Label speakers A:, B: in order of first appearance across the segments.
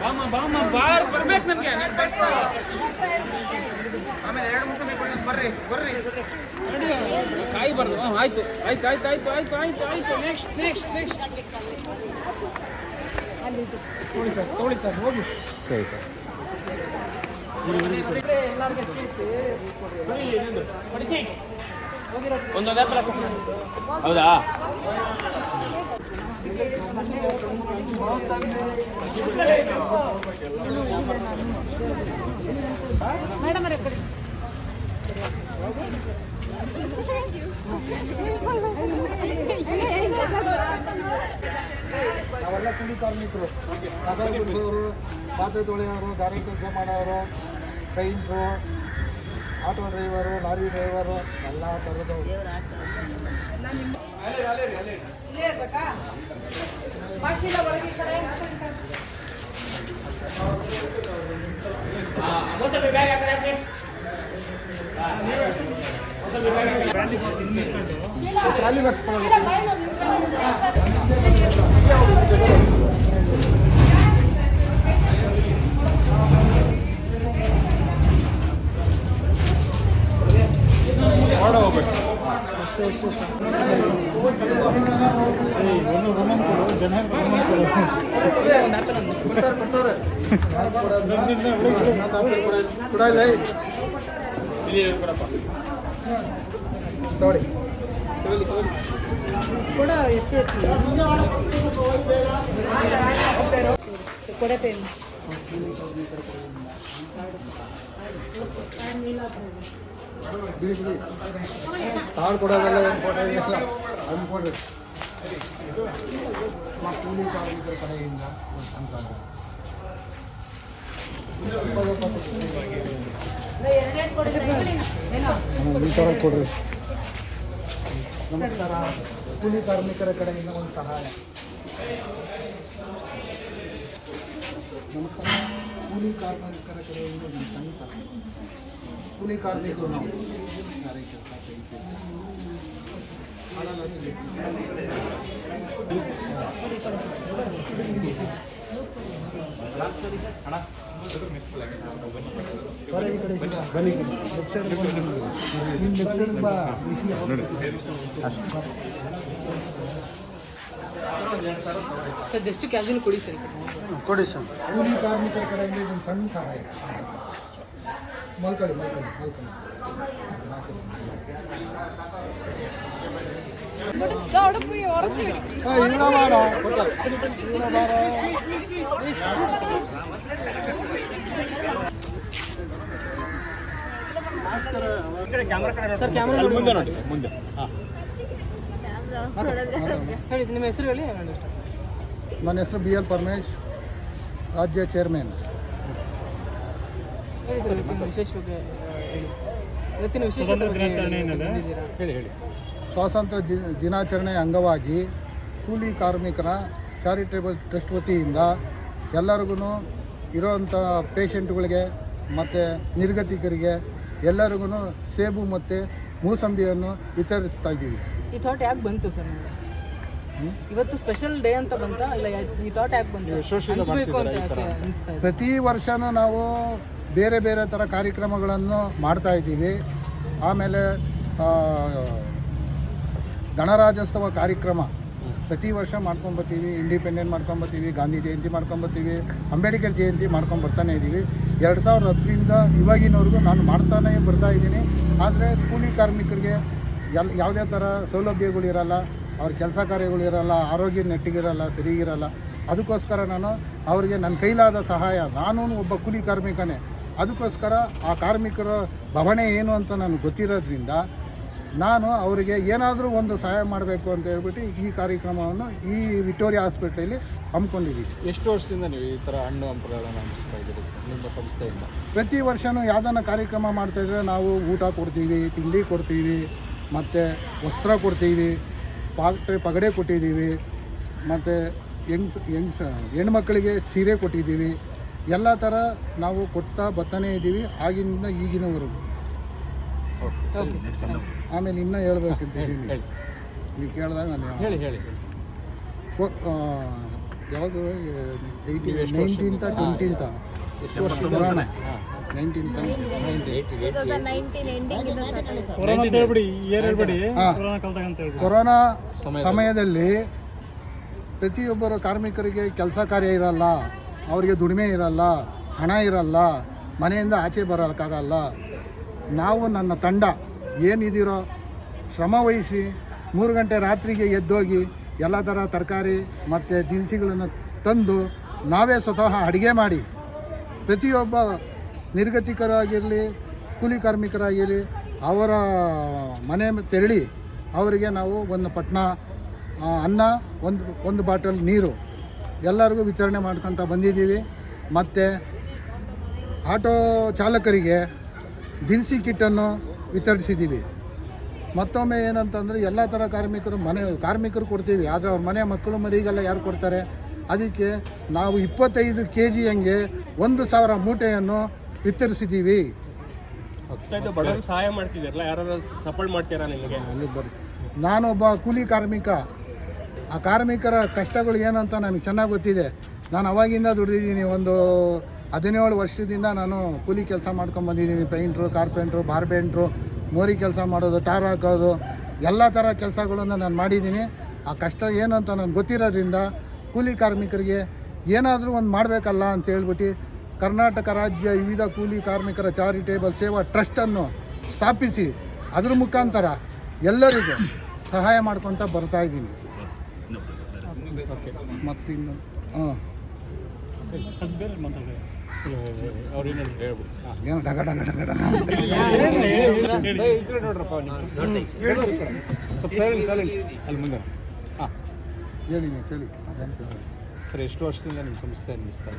A: ಬಾಮ ಬಾಮ ಬಾರ್ ಬರ್ಬೇಕು ನನಗೆ ಆಮೇಲೆ ಎರಡು ಮೂರು ಸಮಯ ಕೊಡಿ ಬರ್ರಿ ಬರ್ರಿ ಕಾಯಿಬಾರ್ದು ಹಾಂ ಆಯ್ತು ಆಯ್ತು ಆಯ್ತು ಆಯ್ತು ಆಯ್ತು ಆಯ್ತು ಆಯ್ತು ನೆಕ್ಸ್ಟ್ ನೆಕ್ಸ್ಟ್ ನೆಕ್ಸ್ಟ್ ತಗೊಳ್ಳಿ ಸರ್ ತಗೊಳ್ಳಿ ಸರ್ ಹೋಗಿ ಒಂದೊಂದು ಹತ್ರ ಹೌದಾ?
B: ಮೇಡಮ್ ಅವರೇ ಕೊಡಿ
C: ಕೂಲಿ ಕಾರ್ಮಿಕರು ಪಾತ್ರೆ ತೊಳೆಯೋರು ಗಾರೆ ಕೆಲಸ ಮಾಡೋರು ಪೈಂಟ್ರು ಆಟೋ ಡ್ರೈವರು ಲಾರಿ ಡ್ರೈವರು ಎಲ್ಲ ಥರದವರು ಅಷ್ಟೇ ಕೊಡು ಜನ ಕೊಡಲ್ಲ ನೋಡಿ
B: ಕೊಡೆ ಪೇನ್
C: ಬಿಡಿ ಬಿಡಿ ಕಾರ್ಡ್ ಕೊಡೋದೆಲ್ಲ ಏನು ಕೊಡೋದಿಲ್ಲ ಅದನ್ನು ಕೊಡ್ರಿ ನಮ್ಮ ಕೂಲಿ ಕಾರ್ಮಿಕರ ಕಡೆಯಿಂದ ಒಂದು ಥರ ಕೊಡ್ರಿ ನಮಸ್ಕಾರ ಕೂಲಿ ಕಾರ್ಮಿಕರ ಕಡೆಯಿಂದ ಒಂದು ಸಹಾಯ ನಮಸ್ಕಾರ ಕೂಲಿ ಕಾರ್ಮಿಕರ ಕಡೆಯಿಂದ ಒಂದು ಸಂಘ ಕೂಲಿ ಕಾರ್ಮಿಕರು ನಾವು ಗಾರೆ ಕೆಲಸ. ಸರ್ ಈ ಕಡೆ ಈ ಕಡೆ. ಬನ್ನಿ ಲೆಫ್ಟ್ ಸೈಡ್ ಬನ್ನಿ. ನೀನು ಲೆಫ್ಟ್ ಸೈಡ್ ಬಾ ಅಷ್ಟು
B: ಸರ್ ಜಸ್ಟ್ ಕ್ಯಾಶುವಲ್ ಕೊಡಿ ಸರ್
C: ಕೊಡಿ ಸರ್ ಕೂಲಿ ಕಾರ್ಮಿಕರ ಕಡೆಯಿಂದ ಇದೊಂದು ಸಣ್ಣ ಸಹಾಯ ಮಲ್ಕೊಳ್ಳಿ ಮಲ್ಕೊಳ್ಳಿ ಮಲ್ಕೊಳ್ಳಿ ಆ, ಇವ್ನ ಮಾಡ ಇವ್ನ ಮಾಡ
B: ಸರ್ ಕ್ಯಾಮ್ರಾ
A: ಮುಂದೆ ನೋಡಿ ಮುಂದೆ
B: ಹೇಳಿ ನಿಮ್ಮ ಹೆಸರು ಹೇಳಿ
C: ನನ್ನ ಹೆಸರು ಬಿ ಎಲ್ ಪರಮೇಶ್ ರಾಜ್ಯ ಚೇರ್ಮನ್
B: ಹೇಳಿ ಸರ್ ಇವತ್ತಿನ ವಿಶೇಷವಾಗಿ ಹೇಳಿ ಇವತ್ತಿನ ವಿಶೇಷ
A: ಹೇಳಿ ಹೇಳಿ
C: ಸ್ವಾತಂತ್ರ್ಯ ದಿನಾಚರಣೆ ಅಂಗವಾಗಿ ಕೂಲಿ ಕಾರ್ಮಿಕರ ಚಾರಿಟೇಬಲ್ ಟ್ರಸ್ಟ್ ವತಿಯಿಂದ ಎಲ್ಲರಿಗೂ ಇರೋವಂಥ ಪೇಷಂಟ್ಗಳಿಗೆ ಮತ್ತು ನಿರ್ಗತಿಕರಿಗೆ ಎಲ್ಲರಿಗೂ ಸೇಬು ಮತ್ತು ಮೂಸಂಬಿಯನ್ನು ವಿತರಿಸ್ತಾ ಇದ್ದೀವಿ.
B: ಈ ಥಾಟ್ ಯಾಕೆ ಬಂತು ಸರ್ ಇವತ್ತು ಸ್ಪೆಷಲ್ ಡೇ ಅಂತ ಬಂತ? ಇಲ್ಲ ಈ ಥಾಟ್ ಯಾಕೆ ಬಂತು? ಅಂತ
C: ಪ್ರತಿ ವರ್ಷನೂ ನಾವು ಬೇರೆ ಬೇರೆ ಥರ ಕಾರ್ಯಕ್ರಮಗಳನ್ನು ಮಾಡ್ತಾ ಇದ್ದೀವಿ. ಆಮೇಲೆ ಆ, ಗಣರಾಜ್ಯೋತ್ಸವ ಕಾರ್ಯಕ್ರಮ ಪ್ರತಿ ವರ್ಷ ಮಾಡ್ಕೊಂಬರ್ತೀವಿ ಇಂಡಿಪೆಂಡೆಂಟ್ ಮಾಡ್ಕೊಂಬರ್ತೀವಿ ಗಾಂಧಿ ಜಯಂತಿ ಮಾಡ್ಕೊಂಬರ್ತೀವಿ ಅಂಬೇಡ್ಕರ್ ಜಯಂತಿ ಮಾಡ್ಕೊಂಬರ್ತಾನೆ ಇದ್ದೀವಿ ಎರಡು ಸಾವಿರದ ಹತ್ತರಿಂದ ಇವಾಗಿನವರೆಗೂ ನಾನು ಮಾಡ್ತಾನೆ ಬರ್ತಾ ಇದ್ದೀನಿ. ಆದರೆ ಕೂಲಿ ಕಾರ್ಮಿಕರಿಗೆ ಎಲ್, ಯಾವುದೇ ಥರ ಸೌಲಭ್ಯಗಳಿರಲ್ಲ ಅವ್ರ ಕೆಲಸ ಕಾರ್ಯಗಳಿರಲ್ಲ ಆರೋಗ್ಯ ನೆಟ್ಟಿಗಿರಲ್ಲ ಸರಿಗಿರಲ್ಲ ಅದಕ್ಕೋಸ್ಕರ ನಾನು ಅವರಿಗೆ ನನ್ನ ಕೈಲಾದ ಸಹಾಯ, ನಾನು ಒಬ್ಬ ಕೂಲಿ ಕಾರ್ಮಿಕನೇ. ಅದಕ್ಕೋಸ್ಕರ ಆ ಕಾರ್ಮಿಕರ ಭವಣೆ ಏನು ಅಂತ ನನಗೆ ಗೊತ್ತಿರೋದ್ರಿಂದ ನಾನು ಅವರಿಗೆ ಏನಾದರೂ ಒಂದು ಸಹಾಯ ಮಾಡಬೇಕು ಅಂತ ಹೇಳ್ಬಿಟ್ಟು ಈ ಕಾರ್ಯಕ್ರಮವನ್ನು ಈ ವಿಕ್ಟೋರಿಯಾ ಹಾಸ್ಪಿಟ್ಲಲ್ಲಿ ಹಮ್ಮಿಕೊಂಡಿದ್ದೀವಿ.
A: ಎಷ್ಟು ವರ್ಷದಿಂದ ನೀವು ಈ ಥರ ಹಣ್ಣು ಹಂಪಲುಗಳನ್ನು ಹಂಚಿಸ್ತಾ ಇದ್ದೀರಿ ನಿಮ್ಮ ಸಂಸ್ಥೆಯಿಂದ?
C: ಪ್ರತಿ ವರ್ಷವೂ ಯಾವ್ದಾನ ಕಾರ್ಯಕ್ರಮ ಮಾಡ್ತಾಯಿದ್ರೆ ನಾವು ಊಟ ಕೊಡ್ತೀವಿ ತಿಂಡಿ ಕೊಡ್ತೀವಿ ಮತ್ತು ವಸ್ತ್ರ ಕೊಡ್ತೀವಿ ಪಾತ್ರೆ ಪಗಡೆ ಕೊಟ್ಟಿದ್ದೀವಿ ಮತ್ತು ಹೆಂಗ್ಸ್ ಹೆಂಗ್ಸ ಹೆಣ್ಮಕ್ಳಿಗೆ ಸೀರೆ ಕೊಟ್ಟಿದ್ದೀವಿ. ಎಲ್ಲ ಥರ ನಾವು ಕೊಡ್ತಾ ಬರ್ತಾನೇ ಇದ್ದೀವಿ ಆಗಿನಿಂದ ಈಗಿನವರೆಗೂ.
B: ಓಕೆ ಸರ್
C: ಆಮೇಲೆ ಇನ್ನೂ ಹೇಳ್ಬೇಕಂತ ಇದ್ದೀನಿ.
A: ಹೇಳಿ.
C: ನೀವು ಕೇಳಿದಾಗ ನಾನು
A: ಹೇಳಿ ಹೇಳಿ
C: ಯಾವುದು ಏಯ್ಟಿ
A: ಎಷ್ಟು
C: ನೈನ್ಟೀನ್ತ ಟ್ವೆಂಟೀನ್ತ? ಕೊರೋನಾ
A: ವರ್ಷ?
C: ನೈನ್ಟೀನ್ತ?
D: ಹೇಳ್ಬಿಡಿ ಕೊರೋನಾ
C: ಸಮಯದಲ್ಲಿ ಪ್ರತಿಯೊಬ್ಬರು ಕಾರ್ಮಿಕರಿಗೆ ಕೆಲಸ ಕಾರ್ಯ ಇರಲ್ಲ ಅವರಿಗೆ ದುಡಿಮೆ ಇರಲ್ಲ ಹಣ ಇರಲ್ಲ ಮನೆಯಿಂದ ಆಚೆ ಬರೋಕ್ಕಾಗಲ್ಲ. ನಾವು ನನ್ನ ತಂಡ ಏನಿದ್ದೀರೋ ಶ್ರಮ ವಹಿಸಿ ಮೂರು ಗಂಟೆ ರಾತ್ರಿಗೆ ಎದ್ದೋಗಿ ಎಲ್ಲ ಥರ ತರಕಾರಿ ಮತ್ತು ದಿನಸಿಗಳನ್ನು ತಂದು ನಾವೇ ಸ್ವತಃ ಅಡುಗೆ ಮಾಡಿ ಪ್ರತಿಯೊಬ್ಬ ನಿರ್ಗತಿಕರಾಗಿರಲಿ, ಕೂಲಿ ಕಾರ್ಮಿಕರಾಗಿರಲಿ, ಅವರ ಮನೆ ತೆರಳಿ ಅವರಿಗೆ ನಾವು ಒಂದು ಪಟ್ನ ಅನ್ನ, ಒಂದು ಒಂದು ಬಾಟಲ್ ನೀರು ಎಲ್ಲರಿಗೂ ವಿತರಣೆ ಮಾಡ್ಕೊತ ಬಂದಿದ್ದೀವಿ. ಮತ್ತು ಆಟೋ ಚಾಲಕರಿಗೆ ದಿನಸಿ ಕಿಟ್ಟನ್ನು ವಿತರಿಸಿದ್ದೀವಿ. ಮತ್ತೊಮ್ಮೆ ಏನಂತಂದರೆ ಎಲ್ಲ ಥರ ಕಾರ್ಮಿಕರು ಮನೆ ಕಾರ್ಮಿಕರು ಕೊಡ್ತೀವಿ. ಆದರೆ ಅವ್ರ ಮನೆ ಮಕ್ಕಳು ಮರಿಗೆಲ್ಲ ಯಾರು ಕೊಡ್ತಾರೆ? ಅದಕ್ಕೆ ನಾವು ಇಪ್ಪತ್ತೈದು ಕೆ ಜಿ ಹಂಗೆ ಒಂದು ಸಾವಿರ ಮೂಟೆಯನ್ನು ವಿತರಿಸಿದ್ದೀವಿ.
E: ಬಡವರು ಸಹಾಯ ಮಾಡ್ತಿದಾರಲ್ಲ? ಯಾರು ಸಪೋರ್ಟ್ ಮಾಡ್ತೀರಾ ನಿಮಗೆ?
C: ಅಲ್ಲಿ ಬರ್ರಿ ನಾನೊಬ್ಬ ಕೂಲಿ ಕಾರ್ಮಿಕ. ಆ ಕಾರ್ಮಿಕರ ಕಷ್ಟಗಳು ಏನಂತ ನನಗೆ ಚೆನ್ನಾಗಿ ಗೊತ್ತಿದೆ. ನಾನು ಅವಾಗಿಂದ ದುಡಿದಿದ್ದೀನಿ. ಒಂದು ಹದಿನೇಳು ವರ್ಷದಿಂದ ನಾನು ಕೂಲಿ ಕೆಲಸ ಮಾಡ್ಕೊಂಡು ಬಂದಿದ್ದೀನಿ. Painter carpenter ಬಾರ್ಬೆಂಟ್ರು. ಮೋರಿ ಕೆಲಸ ಮಾಡೋದು ಟಾರ್ ಹಾಕೋದು ಎಲ್ಲ ಥರ ಕೆಲಸಗಳನ್ನು ನಾನು ಮಾಡಿದ್ದೀನಿ ಆ ಕಷ್ಟ ಏನು ಅಂತ ನನಗೆ ಗೊತ್ತಿರೋದ್ರಿಂದ ಕೂಲಿ ಕಾರ್ಮಿಕರಿಗೆ ಏನಾದರೂ ಒಂದು ಮಾಡಬೇಕಲ್ಲ ಅಂತ ಹೇಳ್ಬಿಟ್ಟು ಕರ್ನಾಟಕ ರಾಜ್ಯ ವಿವಿಧ ಕೂಲಿ ಕಾರ್ಮಿಕರ ಚಾರಿಟೇಬಲ್ ಸೇವಾ ಟ್ರಸ್ಟನ್ನು ಸ್ಥಾಪಿಸಿ ಅದ್ರ ಮುಖಾಂತರ ಎಲ್ಲರಿಗೂ ಸಹಾಯ ಮಾಡ್ಕೊತ ಬರ್ತಾ ಇದ್ದೀನಿ. ಮತ್ತಿನ್ನು ಹಾಂ. ಏನು ಹೇಳಿ ನೀವು ಕೇಳಿ
A: ಸರ್ ಎಷ್ಟು ವರ್ಷದಿಂದ ನಿಮ್ಮ ಸಂಸ್ಥೆ ಅನ್ನಿಸ್ತಾ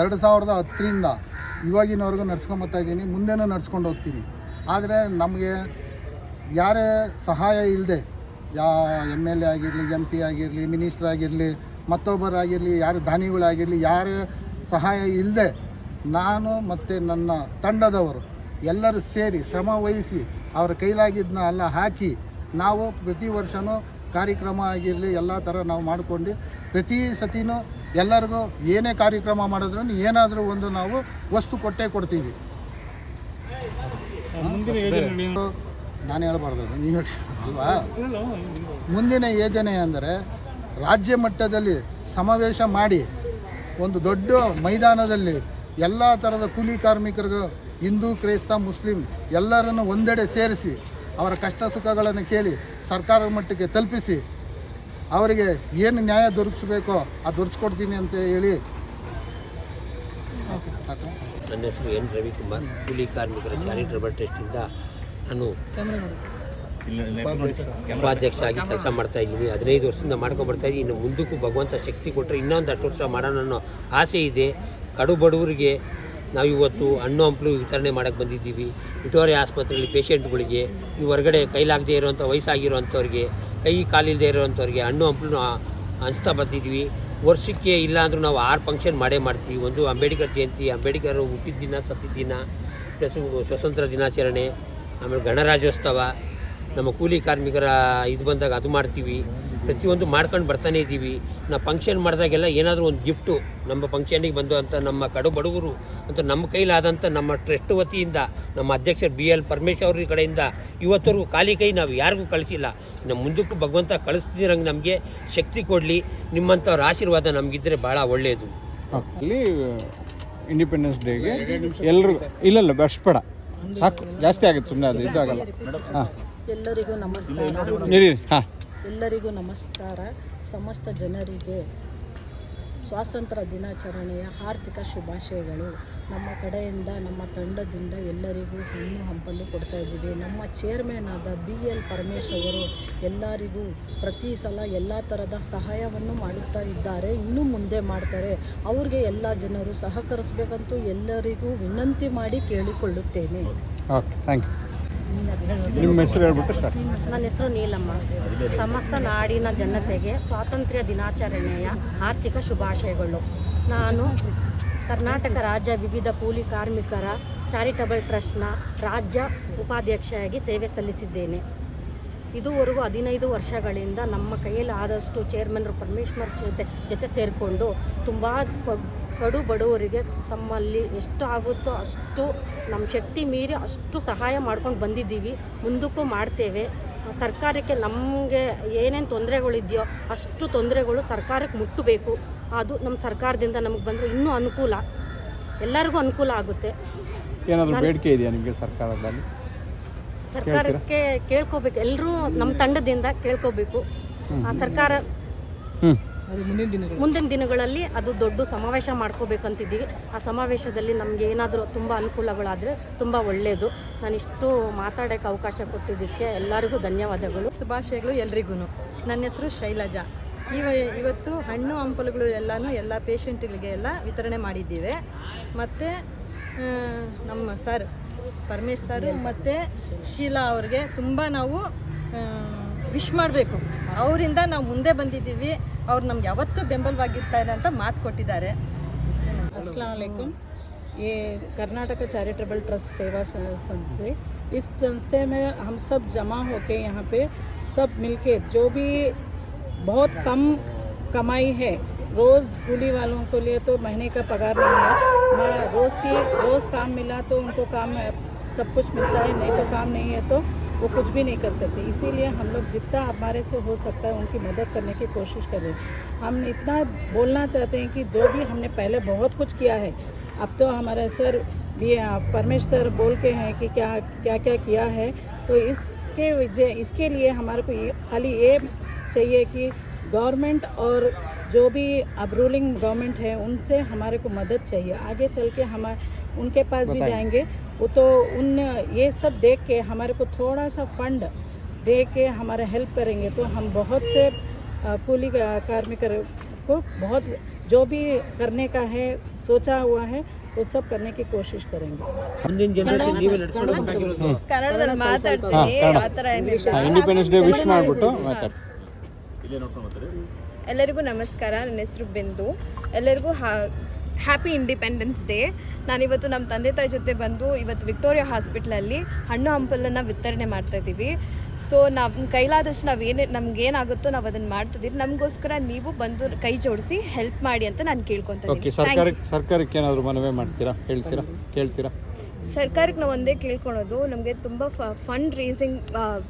C: ಎರಡು ಸಾವಿರದ ಹತ್ತರಿಂದ ಇವಾಗಿನವರೆಗೂ ನಡ್ಸ್ಕೊಂಬತ್ತಾ ಇದ್ದೀನಿ. ಮುಂದೆನೂ ನಡ್ಸ್ಕೊಂಡು ಹೋಗ್ತೀನಿ. ಆದರೆ ನಮಗೆ ಯಾರೇ ಸಹಾಯ ಇಲ್ಲದೆ ಯಾ ಎಂ ಎಲ್ ಎ ಆಗಿರಲಿ ಎಂ ಪಿ ಆಗಿರಲಿ ಮಿನಿಸ್ಟ್ರ್ ಆಗಿರಲಿ, ಮತ್ತೊಬ್ಬರಾಗಿರಲಿ, ಯಾರು ದಾನಿಗಳಾಗಿರಲಿ, ಯಾರೇ ಸಹಾಯ ಇಲ್ಲದೆ ನಾನು ಮತ್ತು ನನ್ನ ತಂಡದವರು ಎಲ್ಲರೂ ಸೇರಿ ಶ್ರಮ ವಹಿಸಿ ಅವರ ಕೈಲಾಗಿದ್ದನ್ನ ಎಲ್ಲ ಹಾಕಿ ನಾವು ಪ್ರತಿ ವರ್ಷವೂ ಕಾರ್ಯಕ್ರಮ ಆಗಿರಲಿ ಎಲ್ಲ ಥರ ನಾವು ಮಾಡಿಕೊಂಡು ಪ್ರತಿ ಸತಿನೂ ಎಲ್ಲರಿಗೂ ಏನೇ ಕಾರ್ಯಕ್ರಮ ಮಾಡಿದ್ರೂ ಏನಾದರೂ ಒಂದು ನಾವು ವಸ್ತು ಕೊಟ್ಟೇ ಕೊಡ್ತೀವಿ. ನಾನು ಹೇಳ್ಬಾರ್ದು ನೀವು ಅಲ್ವಾ? ಮುಂದಿನ ಯೋಜನೆ ಅಂದರೆ ರಾಜ್ಯ ಮಟ್ಟದಲ್ಲಿ ಸಮಾವೇಶ ಮಾಡಿ ಒಂದು ದೊಡ್ಡ ಮೈದಾನದಲ್ಲಿ ಎಲ್ಲ ಥರದ ಕೂಲಿ ಕಾರ್ಮಿಕರಿಗೂ ಹಿಂದೂ ಕ್ರೈಸ್ತ ಮುಸ್ಲಿಂ ಎಲ್ಲರನ್ನು ಒಂದೆಡೆ ಸೇರಿಸಿ ಅವರ ಕಷ್ಟ ಸುಖಗಳನ್ನು ಕೇಳಿ ಸರ್ಕಾರದ ಮಟ್ಟಕ್ಕೆ ತಲುಪಿಸಿ ಅವರಿಗೆ ಏನು ನ್ಯಾಯ ದೊರಕಿಸ್ಬೇಕೋ ಅದು ದೊರಕಿಸ್ಕೊಡ್ತೀನಿ ಅಂತ ಹೇಳಿ?
F: ನನ್ನ ಹೆಸರು ಎನ್ ರವಿಕುಮಾರ್ ಕೂಲಿ ಕಾರ್ಮಿಕರ ಚಾರಿಟಬಲ್ ಟ್ರಸ್ಟಿಂದ ನಾನು ಉಪಾಧ್ಯಕ್ಷ ಆಗಿ ಕೆಲಸ ಮಾಡ್ತಾ ಇದ್ದೀನಿ ಹದಿನೈದು ವರ್ಷದಿಂದ ಮಾಡ್ಕೊಂಡು ಇದ್ದೀನಿ ಇನ್ನು ಮುಂದಕ್ಕೂ ಭಗವಂತ ಶಕ್ತಿ ಕೊಟ್ಟರೆ ಇನ್ನೊಂದು ಹತ್ತು ವರ್ಷ ಮಾಡೋಣ ಅನ್ನೋ ಆಸೆ ಇದೆ. ಕಡು ಬಡವರಿಗೆ ನಾವು ಇವತ್ತು ಹಣ್ಣು ಹಂಪಲು ವಿತರಣೆ ಮಾಡೋಕ್ಕೆ ಬಂದಿದ್ದೀವಿ. ವಿಟೋರಿ ಆಸ್ಪತ್ರೆಯಲ್ಲಿ ಪೇಷೆಂಟ್ಗಳಿಗೆ ಈ ಹೊರಗಡೆ ಕೈಲಾಗದೇ ಇರುವಂಥ ವಯಸ್ಸಾಗಿರುವಂಥವ್ರಿಗೆ ಕೈ ಕಾಲಿಲ್ಲದೆ ಇರುವಂಥವ್ರಿಗೆ ಹಣ್ಣು ಹಂಪಲು ಹಂಚ್ತಾ ಬಂದಿದ್ದೀವಿ. ವರ್ಷಕ್ಕೆ ಇಲ್ಲ ಅಂದರೂ ನಾವು ಆರು ಫಂಕ್ಷನ್ ಮಾಡೇ ಮಾಡ್ತೀವಿ. ಒಂದು ಅಂಬೇಡ್ಕರ್ ಜಯಂತಿ ಅಂಬೇಡ್ಕರ್ ಹುಟ್ಟಿದ ದಿನ ಸತ್ತಿದ್ದಿನ ಪ್ಲಸ್ ಸ್ವತಂತ್ರ ದಿನಾಚರಣೆ ಆಮೇಲೆ ಗಣರಾಜ್ಯೋತ್ಸವ ನಮ್ಮ ಕೂಲಿ ಕಾರ್ಮಿಕರ ಇದು ಬಂದಾಗ ಅದು ಮಾಡ್ತೀವಿ. ಪ್ರತಿಯೊಂದು ಮಾಡ್ಕೊಂಡು ಬರ್ತಾನೆ ಇದ್ದೀವಿ. ನಾವು ಫಂಕ್ಷನ್ ಮಾಡಿದಾಗೆಲ್ಲ ಏನಾದರೂ ಒಂದು ಗಿಫ್ಟು ನಮ್ಮ ಫಂಕ್ಷನಿಗೆ ಬಂದು ಅಂತ ನಮ್ಮ ಕಡು ಬಡವರು ಅಂತ ನಮ್ಮ ಕೈಲಾದಂಥ ನಮ್ಮ ಟ್ರಸ್ಟ್ ವತಿಯಿಂದ ನಮ್ಮ ಅಧ್ಯಕ್ಷರು ಬಿ ಎಲ್ ಪರಮೇಶ್ ಅವ್ರ ಕಡೆಯಿಂದ ಇವತ್ತವರೆಗೂ ಖಾಲಿ ಕೈ ನಾವು ಯಾರಿಗೂ ಕಳಿಸಿಲ್ಲ. ನಮ್ಮ ಮುಂದಕ್ಕೂ ಭಗವಂತ ಕಳಿಸ್ತಿರಂಗೆ ನಮಗೆ ಶಕ್ತಿ ಕೊಡಲಿ. ನಿಮ್ಮಂಥವ್ರ ಆಶೀರ್ವಾದ ನಮಗಿದ್ದರೆ ಭಾಳ ಒಳ್ಳೆಯದು
A: ಅಲ್ಲಿ ಇಂಡಿಪೆಂಡೆನ್ಸ್ ಡೇಗೆ ಎಲ್ಲರೂ ಇಲ್ಲಲ್ಲ ಇಲ್ಲ ಅಷ್ಟು ಬೇಡ. ಸಾಕು, ಜಾಸ್ತಿ ಆಗುತ್ತೆ ಸುಮ್ಮನೆ ಅದು, ಇದಾಗಲ್ಲ. ಹಾಂ.
G: ಎಲ್ಲರಿಗೂ ನಮಸ್ಕಾರ.
A: ಇರಿ ಹಾಂ.
G: ಎಲ್ಲರಿಗೂ ನಮಸ್ಕಾರ. ಸಮಸ್ತ ಜನರಿಗೆ ಸ್ವಾತಂತ್ರ್ಯ ದಿನಾಚರಣೆಯ ಆರ್ಥಿಕ ಶುಭಾಶಯಗಳು. ನಮ್ಮ ಕಡೆಯಿಂದ ನಮ್ಮ ತಂಡದಿಂದ ಎಲ್ಲರಿಗೂ ಹಣ್ಣು ಹಂಪಲು ಕೊಡ್ತಾ ಇದ್ದೀವಿ. ನಮ್ಮ ಚೇರ್ಮನ್ ಆದ ಬಿ ಎಲ್ ಪರಮೇಶ್ ಅವರು ಎಲ್ಲರಿಗೂ ಪ್ರತಿ ಸಲ ಎಲ್ಲ ಥರದ ಸಹಾಯವನ್ನು ಮಾಡುತ್ತಾ ಇದ್ದಾರೆ. ಇನ್ನೂ ಮುಂದೆ ಮಾಡ್ತಾರೆ. ಅವ್ರಿಗೆ ಎಲ್ಲ ಜನರು ಸಹಕರಿಸಬೇಕಂತೂ ಎಲ್ಲರಿಗೂ ವಿನಂತಿ ಮಾಡಿ ಕೇಳಿಕೊಳ್ಳುತ್ತೇನೆ.
A: ಓಕೆ ಥ್ಯಾಂಕ್ ಯು ನಿಮ್ಮ ಹೆಸರು ಹೇಳ್ಬಿಟ್ಟು
H: ನನ್ನ ಹೆಸರು ನೀಲಮ್ಮ. ಸಮಸ್ತ ನಾಡಿನ ಜನತೆಗೆ ಸ್ವಾತಂತ್ರ್ಯ ದಿನಾಚರಣೆಯ ಆರ್ಥಿಕ ಶುಭಾಶಯಗಳು. ನಾನು ಕರ್ನಾಟಕ ರಾಜ್ಯ ವಿವಿಧ ಕೂಲಿ ಕಾರ್ಮಿಕರ ಚಾರಿಟಬಲ್ ಟ್ರಸ್ಟ್ನ ರಾಜ್ಯ ಉಪಾಧ್ಯಕ್ಷೆಯಾಗಿ ಸೇವೆ ಸಲ್ಲಿಸಿದ್ದೇನೆ. ಇದುವರೆಗೂ ಹದಿನೈದು ವರ್ಷಗಳಿಂದ ನಮ್ಮ ಕೈಯಲ್ಲಿ ಆದಷ್ಟು ಚೇರ್ಮನ್ರು ಪರಮೇಶ್ವರ್ ಜೊತೆ ಜೊತೆ ಸೇರಿಕೊಂಡು ತುಂಬ ಕಡು ಬಡವರಿಗೆ ತಮ್ಮಲ್ಲಿ ಎಷ್ಟು ಆಗುತ್ತೋ ಅಷ್ಟು ನಮ್ಮ ಶಕ್ತಿ ಮೀರಿ ಅಷ್ಟು ಸಹಾಯ ಮಾಡ್ಕೊಂಡು ಬಂದಿದ್ದೀವಿ ಮುಂದಕ್ಕೂ ಮಾಡ್ತೇವೆ. ಸರ್ಕಾರಕ್ಕೆ ನಮಗೆ ಏನೇನು ತೊಂದರೆಗಳಿದೆಯೋ ಅಷ್ಟು ತೊಂದರೆಗಳು ಸರ್ಕಾರಕ್ಕೆ ಮುಟ್ಟಬೇಕು. ಅದು ನಮ್ಮ ಸರ್ಕಾರದಿಂದ ನಮಗೆ ಬಂದರೆ ಇನ್ನೂ ಅನುಕೂಲ ಎಲ್ಲರಿಗೂ ಅನುಕೂಲ ಆಗುತ್ತೆ.
A: ಏನಾದರೂ ಬೇಡಿಕೆ ಇದೆಯಾ ನಿಮಗೆ ಸರ್ಕಾರದಲ್ಲಿ?
H: ಸರ್ಕಾರಕ್ಕೆ ಕೇಳ್ಕೋಬೇಕು. ಎಲ್ಲರೂ ನಮ್ಮ ತಂಡದಿಂದ ಕೇಳ್ಕೋಬೇಕು. ಆ ಸರ್ಕಾರ
B: ಮುಂದಿನ ದಿನಗಳು
H: ಮುಂದಿನ ದಿನಗಳಲ್ಲಿ ಅದು ದೊಡ್ಡ ಸಮಾವೇಶ ಮಾಡ್ಕೋಬೇಕಂತಿದ್ದೀವಿ. ಆ ಸಮಾವೇಶದಲ್ಲಿ ನಮಗೆ ಏನಾದರೂ ತುಂಬ ಅನುಕೂಲಗಳಾದರೆ ತುಂಬ ಒಳ್ಳೆಯದು ನಾನು ಇಷ್ಟು ಮಾತಾಡೋಕ್ಕೆ ಅವಕಾಶ ಕೊಟ್ಟಿದ್ದಕ್ಕೆ ಎಲ್ಲರಿಗೂ ಧನ್ಯವಾದಗಳು.
I: ಶುಭಾಶಯಗಳು ಎಲ್ರಿಗೂ. ನನ್ನ ಹೆಸರು ಶೈಲಜಾ. ಇವ ಇವತ್ತು ಹಣ್ಣು ಹಂಪಲುಗಳು ಎಲ್ಲನೂ ಎಲ್ಲ ಪೇಷಂಟ್ಗಳಿಗೆ ಎಲ್ಲ ವಿತರಣೆ ಮಾಡಿದ್ದೀವಿ. ಮತ್ತು ನಮ್ಮ ಸರ್ ಪರಮೇಶ್ ಸರ್ ಮತ್ತು ಶೀಲಾ ಅವ್ರಿಗೆ ತುಂಬ ನಾವು ವಿಶ್ ಮಾಡಬೇಕು. ಅವರಿಂದ ನಾವು ಮುಂದೆ ಬಂದಿದ್ದೀವಿ ಅವ್ರು ನಮ್ಗೆ ಯಾವತ್ತೂ ಬೆಂಬಲವಾಗಿರ್ತಾರೆ ಅಂತ ಮಾತು ಕೊಟ್ಟಿದ್ದಾರೆ
G: अस्सलाम वालेकुम ये कर्नाटक चैरिटेबल ट्रस्ट सेवा स- संस्थे इस संस्थे में हम सब जमा होके यहाँ पे सब मिलके जो भी बहुत कम कमाई है रोज़ कूली वालों के लिए तो महीने का पगार नहीं है मैं रोज़ की रोज़ काम मिला तो उनको काम सब कुछ मिलता है नहीं तो काम नहीं है तो वो कुछ भी नहीं कर सकते। इसीलिए हम लोग जितना हमारे से हो सकता है उनकी मदद करने की कोशिश कर। रहे हैं हम इतना बोलना चाहते हैं कि जो भी हमने पहले बहुत कुछ किया है अब तो हमारे सर भी परमेश सर बोल के हैं कि क्या क्या क्या किया है। तो इसके वजह इसके लिए हमारे को खाली ये चाहिए कि गवर्नमेंट और जो भी अब रूलिंग गवर्नमेंट है उनसे हमारे को मदद चाहिए। आगे चल के हम उनके पास भी जाएँगे। वो तो उन ये सब देख के हमारे को थोड़ा सा फंड दे के हमारा हेल्प करेंगे तो हम बहुत से अ, ಕೂಲಿ का- कार्मिक को बहुत जो भी करने का है सोचा हुआ है वो सब करने की कोशिश करेंगे
F: ಮುಂದಿನ ಜನರೇಷನ್ ನೀವೇ ನಡ್ಸ್ಕೊಂಡು ಹೋಗ್ಬೇಕಾಗಿರೋದು
I: ಕನ್ನಡದಲ್ಲಿ
A: ಹಾಂ
I: ಮಾತಾಡ್ತೀನಿ
A: ಕನ್ನಡ
I: ಆ ಥರ ಏನಿಲ್ಲ
A: ಇಂಡಿಪೆಂಡೆನ್ಸ್ ಡೇ ವಿಶ್ ಮಾಡಿಬಿಟ್ಟು ಮಾತಾಡಿ
I: ಎಲ್ಲರಿಗೂ ನಮಸ್ಕಾರ ನನ್ನ ಹೆಸರು ಬಿಂದು ಎಲ್ಲರಿಗೂ ಹ್ಯಾಪಿ ಇಂಡಿಪೆಂಡೆನ್ಸ್ ಡೇ ನಾನಿವತ್ತು ನಮ್ಮ ತಂದೆ ತಾಯಿ ಜೊತೆ ಬಂದು ಇವತ್ತು ವಿಕ್ಟೋರಿಯಾ ಹಾಸ್ಪಿಟ್ಲಲ್ಲಿ ಹಣ್ಣು ಹಂಪಲನ್ನು ವಿತರಣೆ ಮಾಡ್ತಾ ಇದ್ದೀವಿ. ಸೊ ನಾವು ಕೈಲಾದಷ್ಟು ನಾವು ನಮಗೇನಾಗುತ್ತೋ ನಮ್ಗೆ ಏನಾಗುತ್ತೋ ನಾವು ಅದನ್ನು ಮಾಡ್ತಿದ್ದೀವಿ. ನಮಗೋಸ್ಕರ ನೀವು ಬಂದು ಕೈ ಜೋಡಿಸಿ ಹೆಲ್ಪ್ ಮಾಡಿ ಅಂತ ನಾನು ಕೇಳ್ಕೊತೀನಿ
A: ಸರ್ಕಾರಕ್ಕೆ ಸರ್ಕಾರಕ್ಕೆ ಏನಾದರೂ ಮನವಿ ಮಾಡ್ತೀರಾ? ಹೇಳ್ತೀರಾ? ಕೇಳ್ತೀರಾ?
I: ಸರ್ಕಾರಕ್ಕೆ ನಾವು ಒಂದೇ ಕೇಳ್ಕೊಳೋದು ನಮಗೆ ತುಂಬ ಫಂಡ್ ರೇಸಿಂಗ್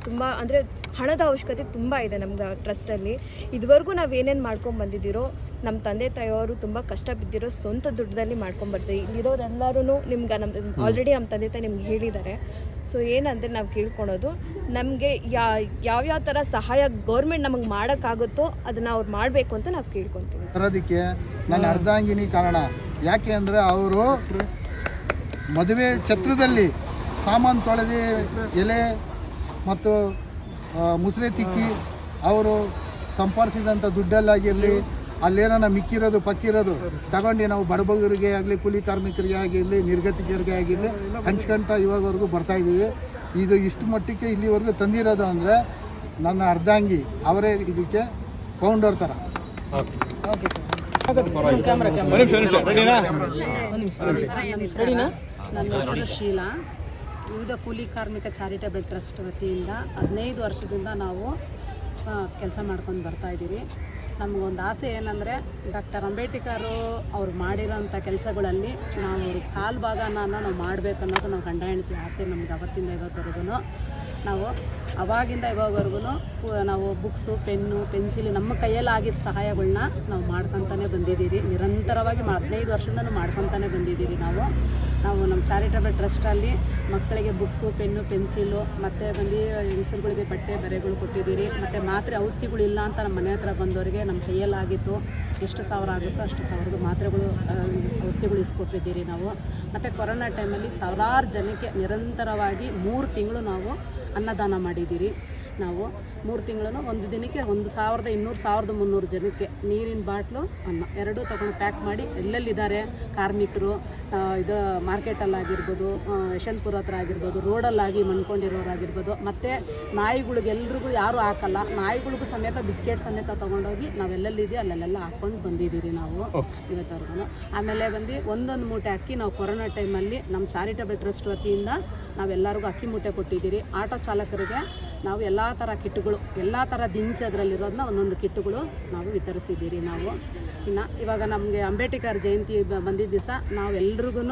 I: ತುಂಬ ಅಂದರೆ ಹಣದ ಅವಶ್ಯಕತೆ ತುಂಬ ಇದೆ ನಮ್ಗೆ ಟ್ರಸ್ಟಲ್ಲಿ ಇದುವರೆಗೂ ನಾವು ಏನೇನು ಮಾಡ್ಕೊಂಡು ಬಂದಿದ್ದೀರೋ ನಮ್ಮ ತಂದೆ ತಾಯಿಯವರು ತುಂಬ ಕಷ್ಟ ಬಿದ್ದಿರೋ ಸ್ವಂತ ದುಡ್ಡಲ್ಲಿ ಮಾಡ್ಕೊಂಡು ಬರ್ತೀವಿ ಇಲ್ಲಿರೋರೆಲ್ಲರೂ ನಿಮ್ಗೆ ನಮ್ಮ ಆಲ್ರೆಡಿ ನಮ್ಮ ತಂದೆ ತಾಯಿ ನಿಮ್ಗೆ ಹೇಳಿದ್ದಾರೆ. ಸೊ ಏನಂದರೆ ನಾವು ಕೇಳ್ಕೊಳೋದು ನಮಗೆ ಯಾ ಯಾವ್ಯಾವ ಥರ ಸಹಾಯ ಗೌರ್ಮೆಂಟ್ ನಮಗೆ ಮಾಡೋಕ್ಕಾಗುತ್ತೋ ಅದನ್ನು ಅವ್ರು ಮಾಡಬೇಕು ಅಂತ ನಾವು ಕೇಳ್ಕೊತೀವಿ
C: ಅದಕ್ಕೆ ನನ್ನ ಅರ್ಧಾಂಗಿನಿ ಕಾರಣ. ಯಾಕೆ ಅಂದರೆ ಅವರು ಮದುವೆ ಛತ್ರದಲ್ಲಿ ಸಾಮಾನು ತೊಳೆದು ಎಲೆ ಮತ್ತು ಮುಸುರೆ ಮುಸ್ರೆ ತಿಕ್ಕಿ ಅವರು ಸಂಪಾದಿಸಿದಂಥ ದುಡ್ಡಲ್ಲಾಗಿರಲಿ ಅಲ್ಲೇನ ಮಿಕ್ಕಿರೋದು ಪಕ್ಕಿರೋದು ತಗೊಂಡು ನಾವು ಬಡಬಗರಿಗೆ ಆಗಲಿ ಕೂಲಿ ಕಾರ್ಮಿಕರಿಗೆ ಆಗಿರಲಿ ನಿರ್ಗತಿಕರಿಗೆ ಆಗಿರಲಿ ಹಂಚ್ಕೊಳ್ತಾ ಇವಾಗವರೆಗೂ ಬರ್ತಾ ಇದ್ದೀವಿ. ಇದು ಇಷ್ಟು ಮಟ್ಟಕ್ಕೆ ಇಲ್ಲಿವರೆಗೂ ತಂದಿರೋದು ಅಂದರೆ ನನ್ನ ಅರ್ಧಾಂಗಿ ಅವರೇ ಇದಕ್ಕೆ ಫೌಂಡರ್ ಥರ
B: ರೆಡಿನಾ?
J: ನನ್ನ ಹೆಸರು ಶೀಲಾ. ವಿವಿಧ ಕೂಲಿ ಕಾರ್ಮಿಕ ಚಾರಿಟೇಬಲ್ ಟ್ರಸ್ಟ್ ವತಿಯಿಂದ ಹದಿನೈದು ವರ್ಷದಿಂದ ನಾವು ಕೆಲಸ ಮಾಡ್ಕೊಂಡು ಬರ್ತಾ ಇದ್ದೀವಿ ನಮಗೊಂದು ಆಸೆ ಏನಂದರೆ ಡಾಕ್ಟರ್ ಅಂಬೇಡ್ಕರು ಅವ್ರು ಮಾಡಿರೋಂಥ ಕೆಲಸಗಳಲ್ಲಿ ನಾವು ಕಾಲು ಭಾಗನ ನಾವು ಮಾಡಬೇಕು ಅನ್ನೋದು ನಾವು ಗಂಡ ಹೆಂಡತಿ ಆಸೆ ನಮ್ಗೆ ಅವತ್ತಿಂದ ಇವತ್ತವರೆಗೂ ನಾವು ಅವಾಗಿಂದ ಇವಾಗವರೆಗೂ ನಾವು ಬುಕ್ಸು, ಪೆನ್ನು, ಪೆನ್ಸಿಲ್ ನಮ್ಮ ಕೈಯಲ್ಲಿ ಆಗಿದ್ದ ಸಹಾಯಗಳನ್ನ ನಾವು ಮಾಡ್ಕೊತಾನೆ ಬಂದಿದ್ದೀರಿ. ನಿರಂತರವಾಗಿ ಹದಿನೈದು ವರ್ಷದಿಂದ ಮಾಡ್ಕೊತಾನೆ ಬಂದಿದ್ದೀರಿ ನಾವು. ನಾವು ನಮ್ಮ ಚಾರಿಟಬಲ್ ಟ್ರಸ್ಟಲ್ಲಿ ಮಕ್ಕಳಿಗೆ ಬುಕ್ಸು, ಪೆನ್ನು, ಪೆನ್ಸಿಲು ಮತ್ತು ಬಂದು ಹೆಂಗಸರುಗಳಿಗೆ ಬಟ್ಟೆ ಬರೆಗಳು ಕೊಟ್ಟಿದ್ದೀರಿ. ಮತ್ತು ಮಾತ್ರೆ ಔಷಧಿಗಳಿಲ್ಲ ಅಂತ ನಮ್ಮ ಮನೆ ಹತ್ರ ಬಂದವರಿಗೆ ನಮ್ಮ ಕೈಯಲ್ಲಾಗಿತ್ತು. ಎಷ್ಟು ಸಾವಿರ ಆಗುತ್ತೋ ಅಷ್ಟು ಸಾವಿರದ ಮಾತ್ರೆಗಳು ಔಷಧಿಗಳು ಇಸ್ಕೊಟ್ಟಿದ್ದೀರಿ ನಾವು. ಮತ್ತು ಕೊರೋನಾ ಟೈಮಲ್ಲಿ ಸಾವಿರಾರು ಜನಕ್ಕೆ ನಿರಂತರವಾಗಿ ಮೂರು ತಿಂಗಳು ನಾವು ಅನ್ನದಾನ ಮಾಡಿದ್ದೀರಿ. ನಾವು ಮೂರು ತಿಂಗಳನ್ನು ಒಂದು ದಿನಕ್ಕೆ ಒಂದು ಸಾವಿರದ ಇನ್ನೂರು ಸಾವಿರದ ಮುನ್ನೂರು ಜನಕ್ಕೆ ನೀರಿನ ಬಾಟ್ಲು ಅನ್ನ ಎರಡೂ ತಗೊಂಡು ಪ್ಯಾಕ್ ಮಾಡಿ ಎಲ್ಲೆಲ್ಲಿದ್ದಾರೆ ಕಾರ್ಮಿಕರು ಇದು ಮಾರ್ಕೆಟಲ್ಲಾಗಿರ್ಬೋದು ಯಶವಂತಪುರ ಹತ್ರ ಆಗಿರ್ಬೋದು ರೋಡಲ್ಲಾಗಿ ಮಣ್ಕೊಂಡಿರೋರಾಗಿರ್ಬೋದು ಮತ್ತು ನಾಯಿಗಳಿಗೆಲ್ರಿಗೂ ಯಾರೂ ಹಾಕಲ್ಲ. ನಾಯಿಗಳಿಗೂ ಸಮೇತ ಬಿಸ್ಕೆಟ್ ಸಮೇತ ತೊಗೊಂಡೋಗಿ ನಾವೆಲ್ಲೆಲ್ಲಿದೆಯೋ ಅಲ್ಲೆಲ್ಲ ಹಾಕ್ಕೊಂಡು ಬಂದಿದ್ದೀರಿ ನಾವು ಇವತ್ತವ್ರಿಗೂ ಆಮೇಲೆ ಬಂದು ಒಂದೊಂದು ಮೂಟೆ ಅಕ್ಕಿ ನಾವು ಕೊರೋನಾ ಟೈಮಲ್ಲಿ ನಮ್ಮ ಚಾರಿಟಬಲ್ ಟ್ರಸ್ಟ್ ವತಿಯಿಂದ ನಾವೆಲ್ಲರಿಗೂ ಅಕ್ಕಿ ಮೂಟೆ ಕೊಟ್ಟಿದ್ದೀರಿ. ಆಟೋ ಚಾಲಕರಿಗೆ ನಾವು ಎಲ್ಲ ಥರ ಕಿಟ್ಟುಗಳು ಎಲ್ಲ ಥರ ದಿನಸಿ ಅದರಲ್ಲಿರೋದನ್ನ ಒಂದೊಂದು ಕಿಟ್ಟುಗಳು ನಾವು ವಿತರಿಸಿದ್ದೀರಿ ನಾವು. ಇನ್ನು ಇವಾಗ ನಮಗೆ ಅಂಬೇಡ್ಕರ್ ಜಯಂತಿ ಬಂದಿದ್ದ ದಿವಸ ನಾವು ಎಲ್ರಿಗೂ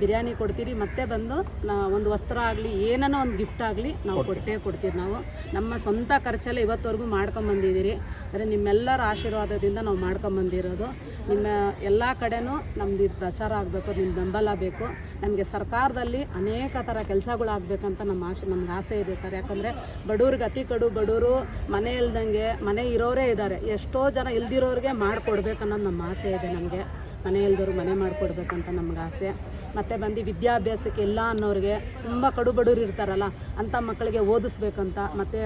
J: ಬಿರಿಯಾನಿ ಕೊಡ್ತೀರಿ ಮತ್ತೆ ಬಂದು ನಾ ಒಂದು ವಸ್ತ್ರ ಆಗಲಿ ಏನನ್ನೋ ಒಂದು ಗಿಫ್ಟ್ ಆಗಲಿ ನಾವು ಕೊಟ್ಟೇ ಕೊಡ್ತೀರಿ ನಾವು. ನಮ್ಮ ಸ್ವಂತ ಖರ್ಚಲ್ಲೇ ಇವತ್ತವರೆಗೂ ಮಾಡ್ಕೊಂಬಂದಿದ್ದೀರಿ ಅಂದರೆ ನಿಮ್ಮೆಲ್ಲರ ಆಶೀರ್ವಾದದಿಂದ ನಾವು ಮಾಡ್ಕೊಂಬಂದಿರೋದು ನಿಮ್ಮ ಎಲ್ಲ ಕಡೆನೂ ನಮ್ದು ಇದು ಪ್ರಚಾರ ಆಗಬೇಕು ನಿಮ್ಮ ಬೆಂಬಲ ಬೇಕು. ನಮಗೆ ಸರ್ಕಾರದಲ್ಲಿ ಅನೇಕ ಥರ ಕೆಲಸಗಳಾಗಬೇಕಂತ ನಮ್ಮ ಆಸೆ ನಮ್ಗೆ ಆಸೆ ಇದೆ ಸರ್. ಯಾಕಂದರೆ ಬಡವ್ರಿಗೆ ಅತಿ ಕಡು ಬಡವರು ಮನೆ ಇಲ್ದಂಗೆ ಮನೆ ಇರೋರೇ ಇದ್ದಾರೆ. ಎಷ್ಟೋ ಜನ ಇಲ್ದಿರೋರಿಗೆ ಮಾಡಿಕೊಡ್ಬೇಕನ್ನೋದು ನಮ್ಮ ಆಸೆ ಇದೆ ನಮಗೆ. ಮನೆ ಮನೆ ಮಾಡಿಕೊಡ್ಬೇಕಂತ ನಮ್ಗೆ ಆಸೆ. ಮತ್ತು ಬಂದು ವಿದ್ಯಾಭ್ಯಾಸಕ್ಕೆ ಎಲ್ಲ ಅನ್ನೋರಿಗೆ ತುಂಬ ಕಡು ಬಡವ್ರು ಇರ್ತಾರಲ್ಲ ಅಂಥ ಮಕ್ಕಳಿಗೆ ಓದಿಸ್ಬೇಕಂತ, ಮತ್ತು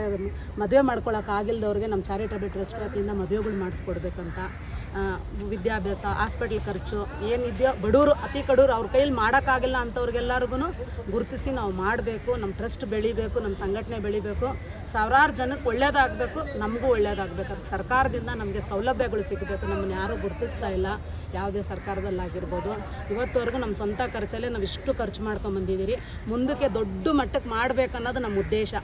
J: ಮದುವೆ ಮಾಡ್ಕೊಳಕ್ಕೆ ಆಗಿಲ್ದವ್ರಿಗೆ ನಮ್ಮ ಚಾರಿಟಬಲ್ ಟ್ರಸ್ಟ್ ವತಿಯಿಂದ ಮದುವೆಗಳು ಮಾಡಿಸ್ಕೊಡ್ಬೇಕಂತ. ವಿದ್ಯಾಭ್ಯಾಸ ಹಾಸ್ಪಿಟ್ಲ್ ಖರ್ಚು ಏನಿದೆಯೋ ಬಡವರು, ಅತಿ ಕಡೂರು ಅವ್ರ ಕೈಯಲ್ಲಿ ಮಾಡೋಕ್ಕಾಗಿಲ್ಲ ಅಂಥವ್ರಿಗೆಲ್ಲರಿಗೂ ಗುರುತಿಸಿ ನಾವು ಮಾಡಬೇಕು ನಮ್ಮ ಟ್ರಸ್ಟ್ ಬೆಳಿಬೇಕು ನಮ್ಮ ಸಂಘಟನೆ ಬೆಳಿಬೇಕು. ಸಾವಿರಾರು ಜನಕ್ಕೆ ಒಳ್ಳೇದಾಗಬೇಕು, ನಮಗೂ ಒಳ್ಳೇದಾಗಬೇಕು. ಸರ್ಕಾರದಿಂದ ನಮಗೆ ಸೌಲಭ್ಯಗಳು ಸಿಗಬೇಕು ನಮ್ಮನ್ನು ಯಾರೂ ಗುರುತಿಸ್ತಾ ಇಲ್ಲ. ಯಾವುದೇ ಸರ್ಕಾರದಲ್ಲಾಗಿರ್ಬೋದು. ಇವತ್ತವರೆಗೂ ನಮ್ಮ ಸ್ವಂತ ಖರ್ಚಲ್ಲೇ ನಾವು ಇಷ್ಟು ಖರ್ಚು ಮಾಡ್ಕೊಂಬಂದಿದ್ದೀರಿ ಮುಂದಕ್ಕೆ ದೊಡ್ಡ ಮಟ್ಟಕ್ಕೆ ಮಾಡಬೇಕನ್ನೋದು ನಮ್ಮ ಉದ್ದೇಶ.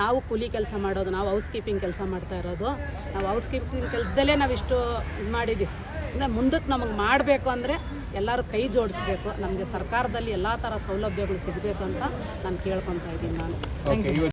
J: ನಾವು ಕೂಲಿ ಕೆಲಸ ಮಾಡೋದು ನಾವು ಹೌಸ್ ಕೀಪಿಂಗ್ ಕೆಲಸ ಮಾಡ್ತಾ ಇರೋದು. ನಾವು ಹೌಸ್ ಕೀಪಿಂಗ್ ಕೆಲಸದಲ್ಲೇ ನಾವು ಇಷ್ಟು ಇದು ಮಾಡಿದ್ದೀವಿ ಇನ್ನು ಮುಂದಕ್ಕೆ ನಮಗೆ ಮಾಡಬೇಕು ಅಂದರೆ ಎಲ್ಲರೂ ಕೈ ಜೋಡಿಸ್ಬೇಕು. ನಮಗೆ ಸರ್ಕಾರದಲ್ಲಿ ಎಲ್ಲ ಥರ ಸೌಲಭ್ಯಗಳು ಸಿಗಬೇಕು ಅಂತ ನಾನು ಕೇಳ್ಕೊತಾ ಇದ್ದೀನಿ ನಾನು.
A: ಓಕೆ